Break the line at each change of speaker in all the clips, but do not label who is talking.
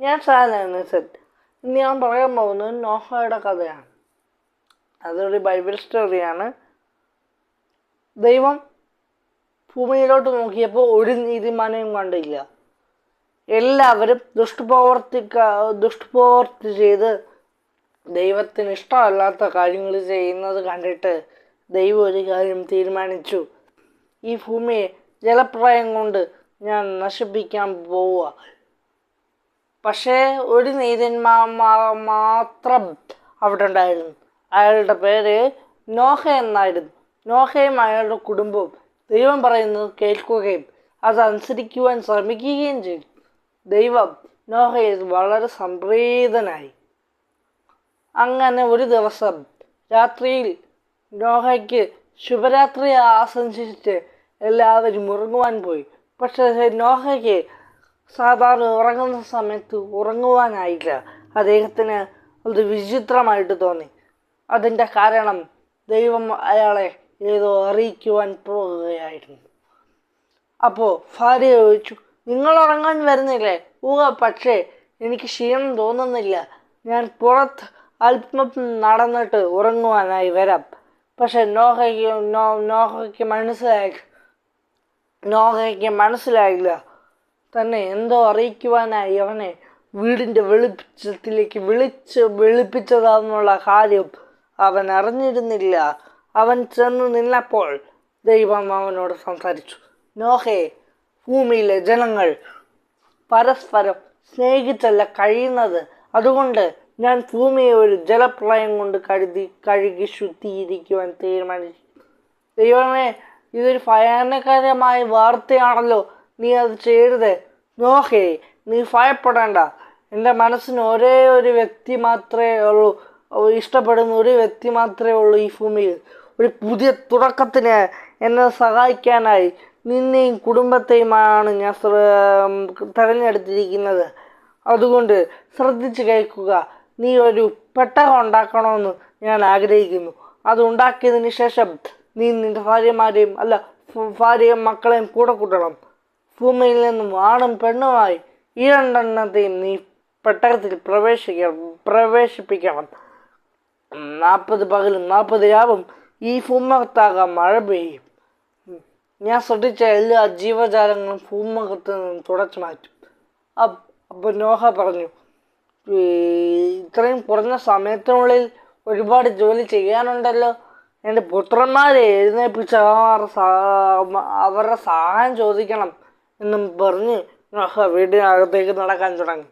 ഞാൻ സാധാരണ സെറ്റ് ഇന്ന് ഞാൻ പറയാൻ പോകുന്നത് നോഹയുടെ കഥയാണ്. അതൊരു ബൈബിൾ സ്റ്റോറിയാണ്. ദൈവം ഭൂമിയിലോട്ട് നോക്കിയപ്പോൾ ഒരു നീതിമാനെയും കണ്ടില്ല. എല്ലാവരും ദുഷ്ടപ്രവർത്തിക്ക ദുഷ്ടപ്രവർത്തി ചെയ്ത് ദൈവത്തിന് ഇഷ്ടമല്ലാത്ത കാര്യങ്ങൾ ചെയ്യുന്നത് കണ്ടിട്ട് ദൈവം ഒരു കാര്യം തീരുമാനിച്ചു. ഈ ഭൂമിയെ ജലപ്രായം കൊണ്ട് ഞാൻ നശിപ്പിക്കാൻ പോവുക. പക്ഷേ ഒരു നീതിന്മാ മാത്രം അവിടെ ഉണ്ടായിരുന്നു. അയാളുടെ പേര് നോഹ എന്നായിരുന്നു. നോഹയും അയാളുടെ കുടുംബവും. ദൈവം പറയുന്നത് കേൾക്കുകയും അതനുസരിക്കുവാൻ ശ്രമിക്കുകയും ചെയ്തു. ദൈവം നോഹയിൽ വളരെ സംപ്രീതനായി. അങ്ങനെ ഒരു ദിവസം രാത്രിയിൽ നോഹയ്ക്ക് ശുഭരാത്രി ആശംസിച്ച് എല്ലാവരും ഉറങ്ങുവാൻ പോയി. പക്ഷേ നോഹയ്ക്ക് സാധാരണ ഉറങ്ങുന്ന സമയത്ത് ഉറങ്ങുവാനായില്ല. അദ്ദേഹത്തിന് അത് വിചിത്രമായിട്ട് തോന്നി. അതിന്റെ കാരണം ദൈവം അയാളെ ഏതോ അറിയിക്കുവാൻ പോകുകയായിരുന്നു അപ്പോൾ ഭാര്യ ചോദിച്ചു നിങ്ങൾ ഉറങ്ങാൻ വരുന്നില്ലേ? ഊഹ പക്ഷേ എനിക്ക് ക്ഷീണം തോന്നുന്നില്ല. ഞാൻ പുറത്ത് അല്പം നടന്നിട്ട് ഉറങ്ങുവാനായി വരാം. പക്ഷെ നോഹയ്ക്ക് നോ നോഹയ്ക്ക് മനസ്സിലായി നോഹയ്ക്ക് മനസ്സിലായില്ല. തന്നെ എന്തോ അറിയിക്കുവാനായി അവനെ വീടിന്റെ വെളിച്ചത്തിലേക്ക് വിളിച്ച് വെളുപ്പിച്ചതാണെന്നുള്ള കാര്യം അവൻ അറിഞ്ഞിരുന്നില്ല. അവൻ ചെന്ന് നിന്നപ്പോൾ ദൈവം അവനോട് സംസാരിച്ചു. നോഹേ ഭൂമിയിലെ ജനങ്ങൾ പരസ്പരം സ്നേഹിച്ചല്ല കഴിയുന്നത്. അതുകൊണ്ട് ഞാൻ ഭൂമിയെ ഒരു ജലപ്രളയം കൊണ്ട് കരുതി കഴുകി ശുദ്ധീകരിക്കുവാൻ തീരുമാനിച്ചു. ദൈവമേ ഇതൊരു ഭയാനകരമായ വാർത്തയാണല്ലോ. നീ അത് ചെയ്യരുത്. നോഹേ നീ ഭയപ്പെടേണ്ട. എന്റെ മനസ്സിന് ഒരേ ഒരു വ്യക്തി മാത്രമേ ഉള്ളൂ ഇഷ്ടപ്പെടുന്ന ഒരു വ്യക്തി മാത്രമേ ഉള്ളൂ ഈ ഭൂമിയിൽ. ഒരു പുതിയ തുടക്കത്തിന് എന്നെ സഹായിക്കാനായി നിന്നെയും കുടുംബത്തെയുമാണ് ഞാൻ തിരഞ്ഞെടുത്തിരിക്കുന്നത്. അതുകൊണ്ട് ശ്രദ്ധിച്ച് കേൾക്കുക. നീ ഒരു പെട്ടകം ഉണ്ടാക്കണമെന്ന് ഞാൻ ആഗ്രഹിക്കുന്നു. അത് ഉണ്ടാക്കിയതിന് ശേഷം നീ നിന്റെ ഭാര്യമാരെയും അല്ല ഭാര്യയും മക്കളെയും കൂടെ കൂട്ടണം. ഭൂമിയിൽ നിന്നും ആണും പെണ്ണുമായി ഈ രണ്ടെണ്ണത്തെയും നീ പെട്ടകത്തിൽ പ്രവേശിക്കണം പ്രവേശിപ്പിക്കണം. നാൽപ്പത് പകലും നാൽപ്പത് രാവും ഈ ഭൂമുഖത്താകാം മഴ പെയ്യും. ഞാൻ ശ്രദ്ധിച്ച എല്ലാ ജീവജാലങ്ങളും ഭൂമുഖത്ത് നിന്നും തുടച്ചു മാറ്റും. അപ്പ് അപ്പോൾ നോഹ പറഞ്ഞു "ഈ ഇത്രയും കുറഞ്ഞ സമയത്തിനുള്ളിൽ ഒരുപാട് ജോലി ചെയ്യാനുണ്ടല്ലോ. എന്റെ പുത്രന്മാരെ എഴുന്നേപ്പിച്ച് അവരുടെ സഹായം ചോദിക്കണം. എന്നും പറഞ്ഞ് വീടിനകത്തേക്ക് നടക്കാൻ തുടങ്ങി.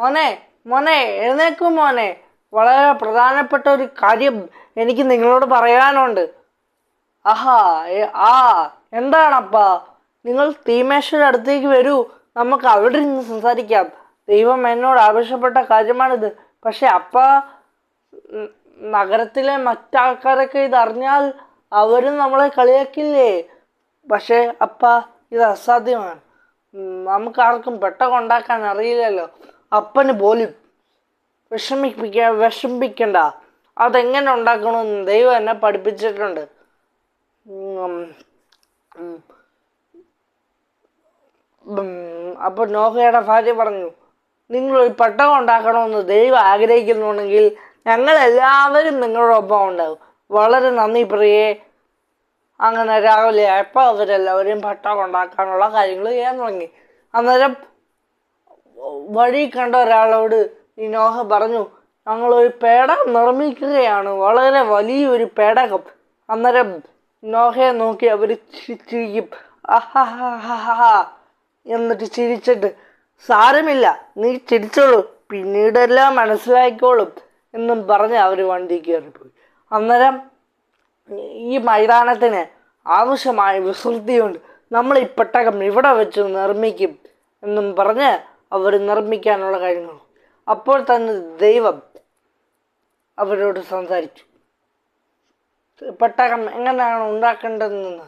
മോനെ മോനെ എഴുന്നേക്കും മോനെ. വളരെ പ്രധാനപ്പെട്ട ഒരു കാര്യം എനിക്ക് നിങ്ങളോട് പറയാനുണ്ട്. ആഹാ ആ എന്താണപ്പാ? നിങ്ങൾ തീമേശ്വര അടുത്തേക്ക് വരൂ. നമുക്ക് അവിടെ നിന്ന് സംസാരിക്കാം. ദൈവം എന്നോട് ആവശ്യപ്പെട്ട കാര്യമാണിത്. പക്ഷെ അപ്പ നഗരത്തിലെ മറ്റാൾക്കാരൊക്കെ ഇതറിഞ്ഞാൽ അവരും നമ്മളെ കളിയാക്കില്ലേ? പക്ഷേ അപ്പ ഇത് അസാധ്യമാണ്. നമുക്ക് നമുക്കാർക്കും പെട്ടകം ഉണ്ടാക്കാൻ അറിയില്ലല്ലോ. അപ്പന് പോലും വിഷമിപ്പിക്ക വിഷമിപ്പിക്കണ്ട അതെങ്ങനെ ഉണ്ടാക്കണമെന്ന് ദൈവം എന്നെ പഠിപ്പിച്ചിട്ടുണ്ട്. അപ്പോൾ നോഹയുടെ ഭാര്യ പറഞ്ഞു നിങ്ങൾ ഒരു പെട്ടകം ഉണ്ടാക്കണമെന്ന് ദൈവം ആഗ്രഹിക്കുന്നുണ്ടെങ്കിൽ ഞങ്ങൾ എല്ലാവരും ഒപ്പം ഉണ്ടാവും വളരെ നന്ദി പ്രിയേ. അങ്ങനെ രാവിലെ ആയപ്പോൾ അവരെല്ലാവരും ഭട്ട ഉണ്ടാക്കാനുള്ള കാര്യങ്ങൾ ചെയ്യാൻ തുടങ്ങി. അന്നേരം വഴി കണ്ട ഒരാളോട് നോഹ പറഞ്ഞു ഞങ്ങളൊരു പേട നിർമ്മിക്കുകയാണ് വളരെ വലിയൊരു പേടകം. അന്നേരം നോഹയെ നോക്കി അവർ ചിരിക്കും അഹഹാഹാഹാ എന്നിട്ട് ചിരിച്ചിട്ട് സാരമില്ല നീ ചിരിച്ചോളൂ പിന്നീടെല്ലാം മനസ്സിലാക്കിക്കോളും എന്നും പറഞ്ഞ് അവർ വണ്ടി കയറിപ്പോയി. അന്നേരം ഈ മൈതാനത്തിന് ആവശ്യമായ വിസ്തൃതിയുണ്ട്. നമ്മൾ ഈ പെട്ടകം ഇവിടെ വെച്ച് നിർമ്മിക്കും എന്നും പറഞ്ഞ് അവർ നിർമ്മിക്കാനുള്ള കാര്യങ്ങൾ അപ്പോൾ തന്നെ ദൈവം അവരോട് സംസാരിച്ചു. പെട്ടകം എങ്ങനെയാണ് ഉണ്ടാക്കേണ്ടതെന്ന്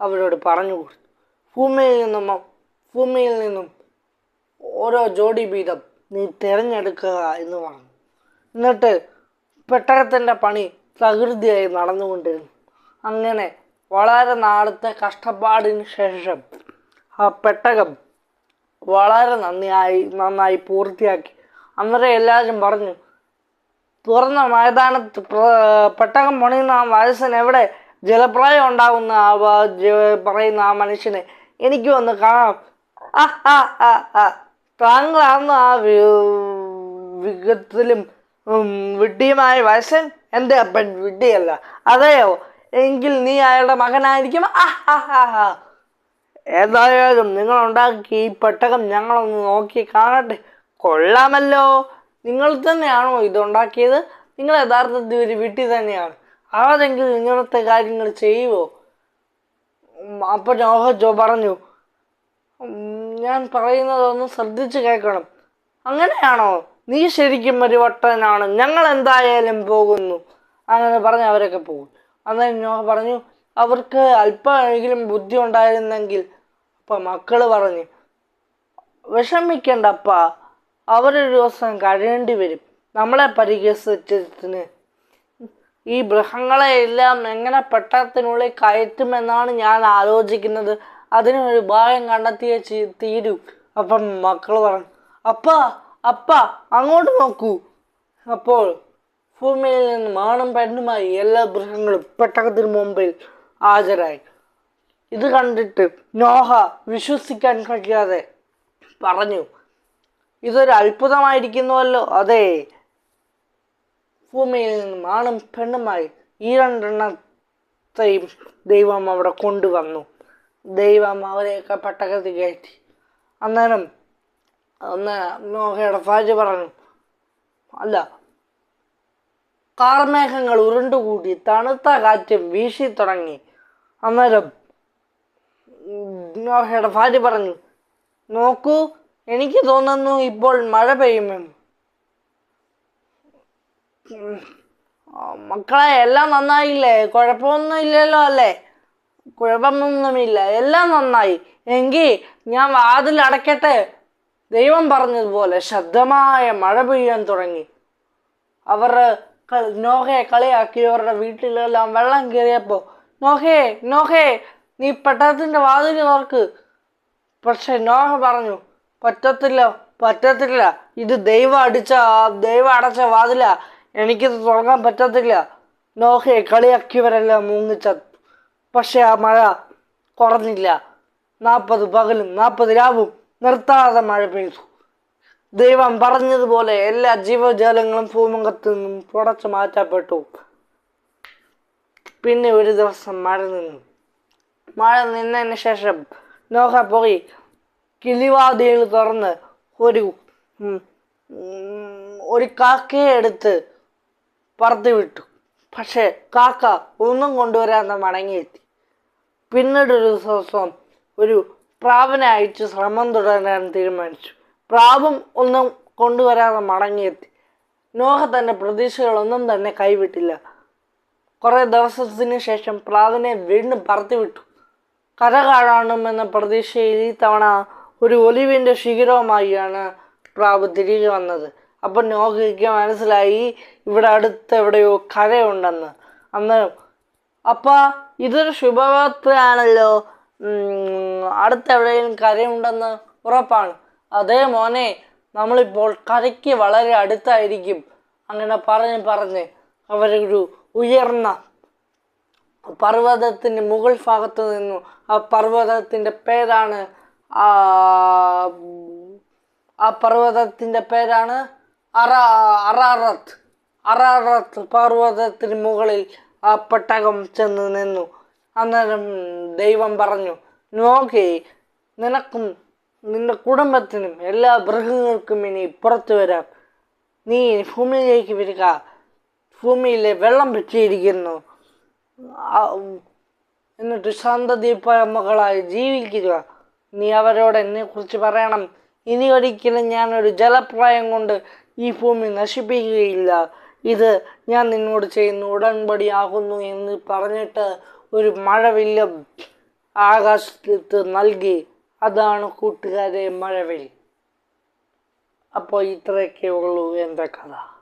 അവരോട് പറഞ്ഞു കൊടുത്തു. ഭൂമിയിൽ നിന്നും ഭൂമിയിൽ നിന്നും ഓരോ ജോഡി വീതം നീ തിരഞ്ഞെടുക്കുക എന്ന് പറഞ്ഞു. എന്നിട്ട് പെട്ടകത്തിന്റെ പണി തകൃതിയായി നടന്നുകൊണ്ടിരുന്നു. അങ്ങനെ വളരെ നാളത്തെ കഷ്ടപ്പാടിന് ശേഷം ആ പെട്ടകം വളരെ നന്ദിയായി നന്നായി പൂർത്തിയാക്കി. അന്നേരം എല്ലാവരും പറഞ്ഞു തുറന്ന മൈതാനത്ത് പെട്ടകം പണിയുന്ന ആ വയസ്സൻ എവിടെ? ജലപ്രളയം ഉണ്ടാകുന്ന ആ പറയുന്ന ആ മനുഷ്യനെ എനിക്ക് വന്ന് കാണാം. താങ്കളാണ് ആ വിഗത്തിലും വിഡ്ഢിയുമായ വയസ്സൻ എന്റെ അപ്പൻ വിഡ്ഢിയല്ല. അതെയോ? എങ്കിൽ നീ അയാളുടെ മകനായിരിക്കും. ഏതായാലും നിങ്ങൾ ഉണ്ടാക്കി ഈ പെട്ടകം ഞങ്ങളൊന്ന് നോക്കി കാണട്ടെ. കൊള്ളാമല്ലോ. നിങ്ങൾ തന്നെയാണോ ഇതുണ്ടാക്കിയത്? നിങ്ങൾ യഥാർത്ഥത്തിൽ ഒരു വീട്ടിൽ തന്നെയാണ്. അതെങ്കിൽ ഇങ്ങനത്തെ കാര്യങ്ങൾ ചെയ്യുമോ ഉം, അപ്പൊ ജോഹജോ പറഞ്ഞു. ഞാൻ പറയുന്നതൊന്ന് ശ്രദ്ധിച്ചു കേൾക്കണം. അങ്ങനെയാണോ? നീ ശരിക്കും ഒരു വട്ടനാണ് ഞങ്ങൾ എന്തായാലും പോകുന്നു. അങ്ങനെ പറഞ്ഞ് അവരൊക്കെ പോകും. അന്നേരം നോഹ പറഞ്ഞു അവർക്ക് അല്പമെങ്കിലും ബുദ്ധി ഉണ്ടായിരുന്നെങ്കിൽ അപ്പം മക്കൾ പറഞ്ഞു വിഷമിക്കണ്ടപ്പ അവരൊരു ദിവസം കഴിയേണ്ടി വരും. നമ്മളെ പരിഹസിച്ചതിന്. ഈ മൃഗങ്ങളെ എല്ലാം എങ്ങനെ പെട്ടത്തിനുള്ളിൽ കയറ്റുമെന്നാണ് ഞാൻ ആലോചിക്കുന്നത്. അതിനൊരു ഉപായം കണ്ടെത്തിയേ തീരൂ. അപ്പം മക്കൾ പറഞ്ഞു അപ്പ അപ്പ അങ്ങോട്ട് നോക്കൂ. അപ്പോൾ ഭൂമിയിൽ നിന്ന് മാണും പെണ്ണുമായി എല്ലാ ഗൃഹങ്ങളും പെട്ടകത്തിന് മുമ്പിൽ ഹാജരായി. ഇത് കണ്ടിട്ട് നോഹ വിശ്വസിക്കാൻ കഴിയാതെ പറഞ്ഞു ഇതൊരു അത്ഭുതമായിരിക്കുന്നുവല്ലോ. അതെ. ഭൂമിയിൽ നിന്ന് ആണും പെണ്ണുമായി ഈ രണ്ടെണ്ണത്തെയും ദൈവം അവിടെ കൊണ്ടുവന്നു. ദൈവം അവരെയൊക്കെ പെട്ടകത്തിൽ കയറ്റി. അന്നേരം അന്ന് നോഹയുടെ ഫാജ് പറഞ്ഞു. അല്ല കാർമേഘങ്ങൾ ഉരുണ്ടുകൂടി തണുത്ത കാറ്റും വീശി തുടങ്ങി. അന്നേരം നോഹയുടെ ഭാര്യ പറഞ്ഞു നോക്കൂ എനിക്ക് തോന്നുന്നു ഇപ്പോൾ മഴ പെയ്യുമെന്ന്. മക്കളെ എല്ലാം നന്നായില്ലേ? കുഴപ്പമൊന്നും ഇല്ലല്ലോ അല്ലേ? കുഴപ്പമൊന്നുമില്ല എല്ലാം നന്നായി. എങ്കിൽ ഞാൻ വാതിൽ അടയ്ക്കട്ടെ ദൈവം പറഞ്ഞതുപോലെ ശബ്ദമായ മഴ പെയ്യാൻ തുടങ്ങി. അവർ നോഹയെ കളിയാക്കി. അവരുടെ വീട്ടിലെല്ലാം വെള്ളം കയറിയപ്പോൾ നോഹേ നോഹേ നീ പട്ടണത്തിന്റെ വാതിൽ തുറക്ക്. പക്ഷെ നോഹ പറഞ്ഞു പറ്റത്തില്ല പറ്റത്തില്ല. ഇത് ദൈവം അടിച്ച ദൈവം അടച്ച വാതില. എനിക്കിത് തുറക്കാൻ പറ്റത്തില്ല. നോഹയെ കളിയാക്കിയവരെല്ലാം മുങ്ങിച്ചത്തു പക്ഷെ ആ മഴ കുറഞ്ഞില്ല. നാൽപ്പത് പകലും നാൽപ്പത് രാവും നിർത്താതെ മഴ പെയ്തു. ദൈവം പറഞ്ഞതുപോലെ എല്ലാ ജീവജാലങ്ങളും ഭൂമുഖത്തു നിന്നും തുടച്ചു മാറ്റപ്പെട്ടു. പിന്നെ ഒരു ദിവസം മഴ നിന്നു. മഴ നിന്നതിന് ശേഷം നോഹ പോയി കിളിവാതിൽ തുറന്ന് ഒരു ഒരു കാക്കയെ എടുത്ത് പറത്തി വിട്ടു. പക്ഷേ കാക്ക ഒന്നും കൊണ്ടുവരാതെ മടങ്ങിയെത്തി. പിന്നീട് ഒരു ദിവസം ഒരു പ്രാവിനെ അയച്ച് ശ്രമം തുടരാൻ തീരുമാനിച്ചു. പ്രാവും ഒന്നും കൊണ്ടുവരാതെ മടങ്ങിയെത്തി. നോഹ തന്റെ പ്രതീക്ഷകളൊന്നും തന്നെ കൈവിട്ടില്ല. കുറേ ദിവസത്തിന് ശേഷം പ്രാവിനെ വീണ്ടും പറത്തിവിട്ടു. കര കാണുമെന്ന പ്രതീക്ഷയിൽ ഈ തവണ ഒരു ഒലിവിന്റെ ശിഖരവുമായാണ് പ്രാവ് തിരികെ വന്നത്. അപ്പം നോഹയ്ക്ക് മനസ്സിലായി ഇവിടെ അടുത്ത് എവിടെയോ കരയുണ്ടെന്ന്. അന്ന് അപ്പ ഇതൊരു ശുഭവാർത്തയാണല്ലോ. അടുത്ത് എവിടെയും കരയുണ്ടെന്ന് ഉറപ്പാണ്. അതേ മോനെ നമ്മളിപ്പോൾ കരയ്ക്ക് വളരെ അടുത്തായിരിക്കും. അങ്ങനെ പറഞ്ഞ് പറഞ്ഞ് അവരൊരു ഉയർന്ന പർവതത്തിന്റെ മുകൾ ഭാഗത്ത് നിന്നു. ആ പർവതത്തിന്റെ പേരാണ് ആ പർവതത്തിന്റെ പേരാണ് അറ അറാറത്ത്. അറാറത്ത് പർവതത്തിന് മുകളിൽ ആ പെട്ടകം ചെന്ന് നിന്നു. അന്നേരം ദൈവം പറഞ്ഞു നോക്കി നിനക്കും നിന്റെ കുടുംബത്തിനും എല്ലാ മൃഗങ്ങൾക്കും ഇനി പുറത്തു വരാം. നീ ഭൂമിയിലേക്ക് വരിക. ഭൂമിയിലെ വെള്ളം പറ്റിയിരിക്കുന്നു എന്നിട്ട് മകളായി ജീവിക്കുക. നീ അവരോട് എന്നെ കുറിച്ച് പറയണം. ഇനി ഒരിക്കലും ഞാനൊരു ജലപ്രായം കൊണ്ട് ഈ ഭൂമി നശിപ്പിക്കുകയില്ല. ഇത് ഞാൻ നിന്നോട് ചെയ്യുന്ന ഉടൻപടിയാകുന്നു എന്ന് പറഞ്ഞിട്ട് ഒരു മഴവില്ല ആകാശത്ത് നൽകി. അതാണ് കൂട്ടുകാരെ മഴവിൽ. അപ്പോൾ ഇത്രയൊക്കെ ഉള്ളൂ എന്റെ കഥ.